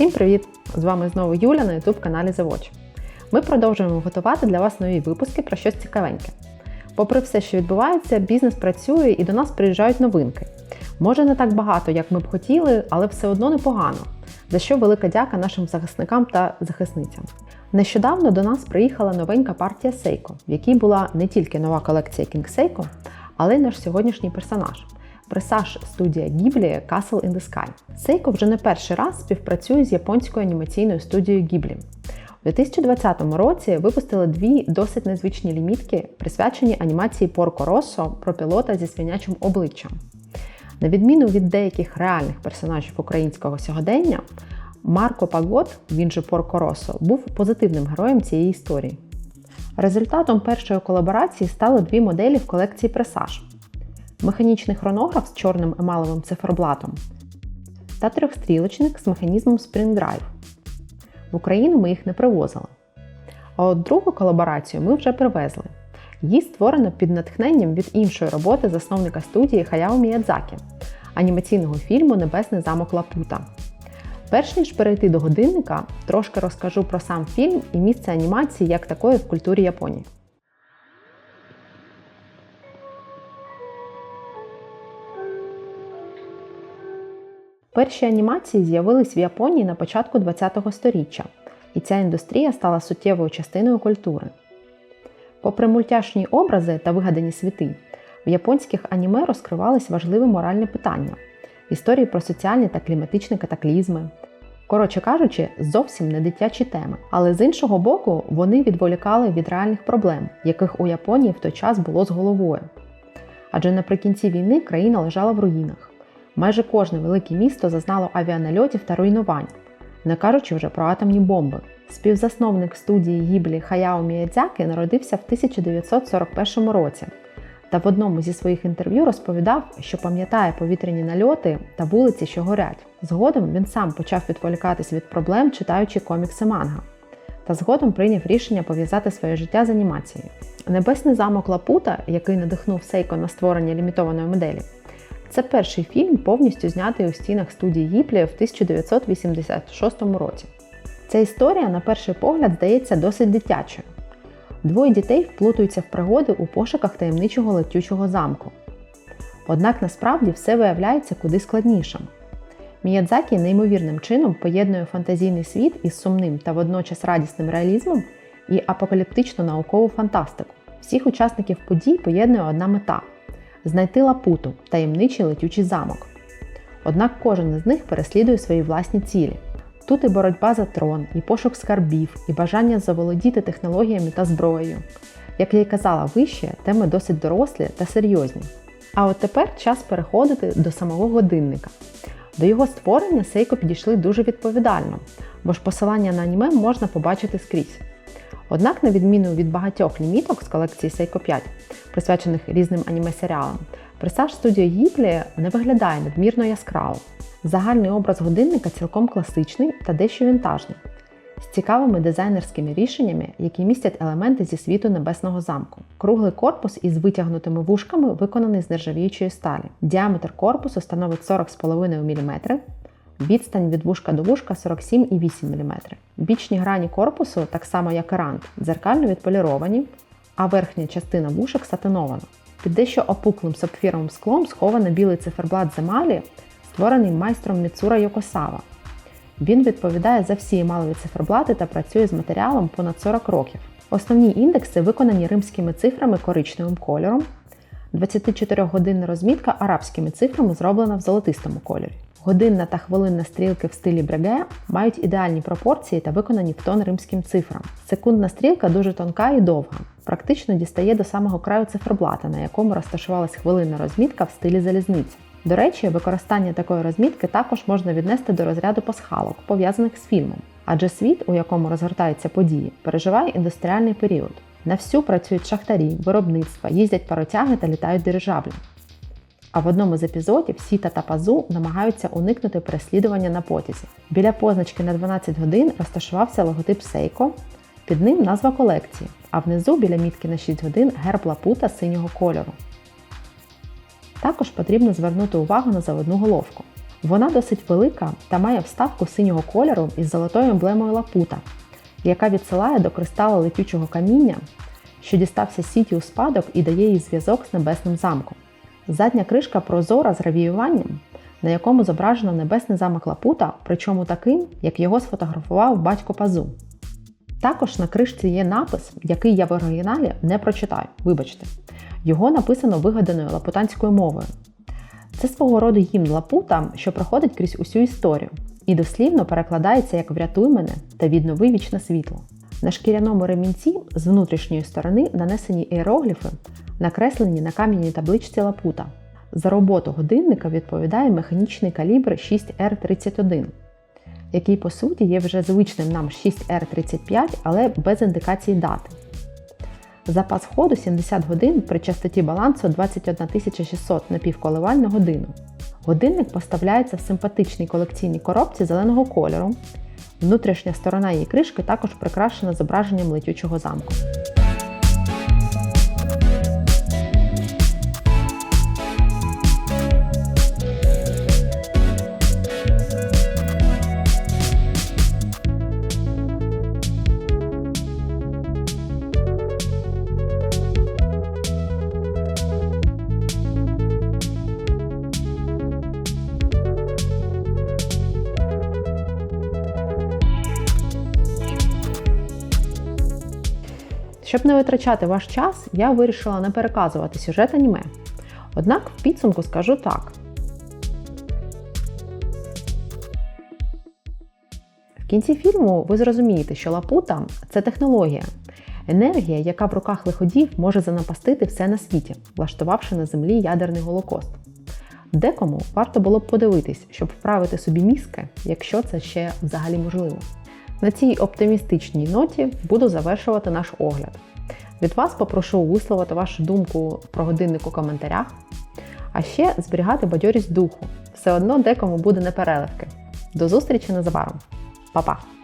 Всім привіт! З вами знову Юля на youtube каналі The Watch. Ми продовжуємо готувати для вас нові випуски про щось цікавеньке. Попри все, що відбувається, бізнес працює і до нас приїжджають новинки. Може не так багато, як ми б хотіли, але все одно непогано. За що велика дяка нашим захисникам та захисницям. Нещодавно до нас приїхала новенька партія Seiko, в якій була не тільки нова колекція King Seiko, але й наш сьогоднішній персонаж пресаж студія Ghibli Castle in the Sky. Seiko вже не перший раз співпрацює з японською анімаційною студією Ghibli. У 2020 році випустили дві досить незвичні лімітки, присвячені анімації Порко Россо про пілота зі свинячим обличчям. На відміну від деяких реальних персонажів українського сьогодення, Марко Пагот, він же Порко Россо, був позитивним героєм цієї історії. Результатом першої колаборації стали дві моделі в колекції Пресаж механічний хронограф з чорним емаловим циферблатом та трьохстрілочник з механізмом Spring Drive. В Україну ми їх не привозили. А от другу колаборацію ми вже привезли. Її створено під натхненням від іншої роботи засновника студії Хаяо Міядзакі, анімаційного фільму Небесний замок Лапута. Перш ніж перейти до годинника, трошки розкажу про сам фільм і місце анімації як такої в культурі Японії. Перші анімації з'явились в Японії на початку ХХ століття, і ця індустрія стала суттєвою частиною культури. Попри мультяшні образи та вигадані світи, в японських аніме розкривались важливі моральні питання, історії про соціальні та кліматичні катаклізми. Коротше кажучи, зовсім не дитячі теми. Але з іншого боку, вони відволікали від реальних проблем, яких у Японії в той час було з головою. Адже наприкінці війни країна лежала в руїнах. Майже кожне велике місто зазнало авіанальотів та руйнувань, не кажучи вже про атомні бомби. Співзасновник студії Гіблі Хаяо Міядзяки народився в 1941 році та в одному зі своїх інтерв'ю розповідав, що пам'ятає повітряні нальоти та вулиці, що горять. Згодом він сам почав відволікатись від проблем, читаючи комікси манга. Та згодом прийняв рішення пов'язати своє життя з анімацією. Небесний замок Лапута, який надихнув Сейко на створення лімітованої моделі, це перший фільм, повністю знятий у стінах студії Гіплі в 1986 році. Ця історія, на перший погляд, здається досить дитячою. Двоє дітей вплутуються в пригоди у пошуках таємничого летючого замку. Однак насправді все виявляється куди складнішим. Міядзакі неймовірним чином поєднує фантазійний світ із сумним та водночас радісним реалізмом і апокаліптичну наукову фантастику. Всіх учасників подій поєднує одна мета знайти лапуту, таємничий летючий замок. Однак кожен із них переслідує свої власні цілі. Тут і боротьба за трон, і пошук скарбів, і бажання заволодіти технологіями та зброєю. Як я й казала вище, теми досить дорослі та серйозні. А от тепер час переходити до самого годинника. До його створення Сейко підійшли дуже відповідально, бо ж посилання на аніме можна побачити скрізь. Однак, на відміну від багатьох ліміток з колекції Seiko 5, присвячених різним аніме-серіалам, пресаж студіо Гіблі не виглядає надмірно яскраво. Загальний образ годинника цілком класичний та дещо вінтажний, з цікавими дизайнерськими рішеннями, які містять елементи зі світу небесного замку. Круглий корпус із витягнутими вушками виконаний з нержавіючої сталі. Діаметр корпусу становить 40,5 мм, Відстань від вушка до вушка 47,8 мм. Бічні грані корпусу, так само як і рант, дзеркально відполіровані, а верхня частина вушок сатинована. Під дещо опуклим сапфіровим склом схований білий циферблат земалі, створений майстром Міцура Йокосава. Він відповідає за всі емалові циферблати та працює з матеріалом понад 40 років. Основні індекси виконані римськими цифрами коричневим кольором. 24-годинна розмітка арабськими цифрами зроблена в золотистому кольорі. Годинна та хвилинна стрілки в стилі бреге мають ідеальні пропорції та виконані в тон римським цифрам. Секундна стрілка дуже тонка і довга, практично дістає до самого краю циферблата, на якому розташувалась хвилинна розмітка в стилі залізниці. До речі, використання такої розмітки також можна віднести до розряду пасхалок, пов'язаних з фільмом, адже світ, у якому розгортаються події, переживає індустріальний період. На всю працюють шахтарі, виробництва, їздять паротяги та літають дирижаблі. А в одному з епізодів Сіта та Пазу намагаються уникнути переслідування на потязі. Біля позначки на 12 годин розташувався логотип Сейко, під ним назва колекції, а внизу біля мітки на 6 годин герб лапута синього кольору. Також потрібно звернути увагу на заводну головку. Вона досить велика та має вставку синього кольору із золотою емблемою лапута, яка відсилає до кристала летючого каміння, що дістався сіті у спадок і дає їй зв'язок з небесним замком. Задня кришка прозора з гравіюванням, на якому зображено небесний замок Лапута, причому таким, як його сфотографував батько Пазу. Також на кришці є напис, який я в оригіналі не прочитаю, вибачте. Його написано вигаданою лапутанською мовою. Це свого роду гімн Лапута, що проходить крізь усю історію, і дослівно перекладається як Врятуй мене та віднови вічне світло. На шкіряному ремінці з внутрішньої сторони нанесені іерогліфи, накреслені на кам'яній табличці Лапута. За роботу годинника відповідає механічний калібр 6R31, який по суті є вже звичним нам 6R35, але без індикації дати. Запас ходу 70 годин при частоті балансу 21600 напівколиваль на годину. Годинник поставляється в симпатичній колекційній коробці зеленого кольору. Внутрішня сторона її кришки також прикрашена зображенням летючого замку. Щоб не витрачати ваш час, я вирішила не переказувати сюжет аніме. Однак в підсумку скажу так. В кінці фільму ви зрозумієте, що лапута це технологія, енергія, яка в руках лиходів може занапастити все на світі, влаштувавши на землі ядерний голокост. Декому варто було б подивитись, щоб вправити собі мізки, якщо це ще взагалі можливо. На цій оптимістичній ноті буду завершувати наш огляд. Від вас попрошу висловити вашу думку про годинник у коментарях, а ще зберігати бадьорість духу. Все одно декому буде непереливки. До зустрічі незабаром. Па-па!